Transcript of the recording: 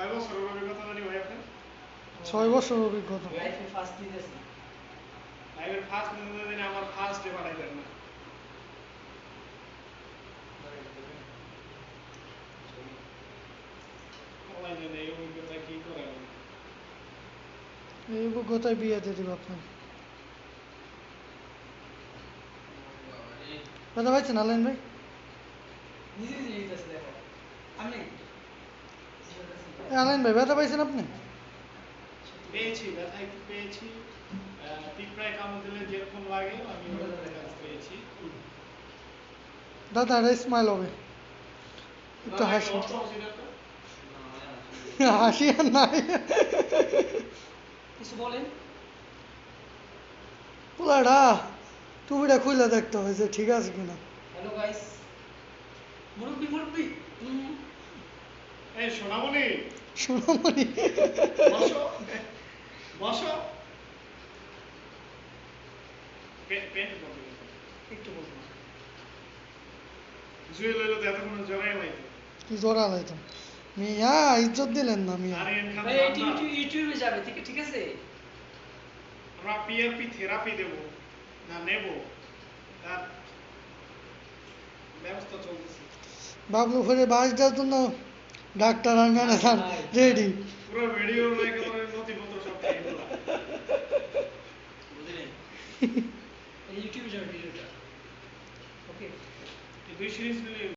কয় অভিজ্ঞতা জানি ভাই আপনার ছয় বছর অভিজ্ঞতা। লাইফে ফার্স্ট দিতেছি লাইভের ফার্স্ট মনে দিন আমার ফার্স্ট ডে পাঠাইবেন না। এই অভিজ্ঞতা কি করে এই অভিজ্ঞতায় বিয়ে দিয়ে দিব আপনার ব্যথা পাইছেন আলেন ভাই নিজে নিজে দেখো। আমি এ, আলেন ভাই ব্যথা পাইছেন আপনি পেয়েছি ব্যথা একটু পেয়েছি পিঁপড়ায় কামড় দিলে যেরকম লাগে আমি পেয়েছি দাদা একটা স্মাইল হবে একটু হাসি? হাসি আর নাই কিছু বলেন পোলাটা টুপিটা খুলে দেখতে হবে যে ঠিক আছে কিনা হ্যালো গাইস মুরব্বি মুরব্বি এই সোনামণি সোনামণি। বসো। বসো। পে- পেন্ট করবে একটু বলব জুয়েল হইল তো এতক্ষণ জড়াই লাইতো কি জোড়া লাইতাম মিয়া ইজ্জত দিলেন না মিয়া। ভাই এটি ইউটিউবে যাবে ঠিক ঠিক আছে? আমরা পিআরপি থেরাপি দেব। না নেব। তার ব্যবস্থা চলতেছে। বাবলু ফেরে বাস দেওয়ার জন্য डॉक्टर रंजन सर रेडी। पूरा वीडियो में के तो मोती पत्र सब ये YouTube जो वीडियो था ओके तो दूसरी में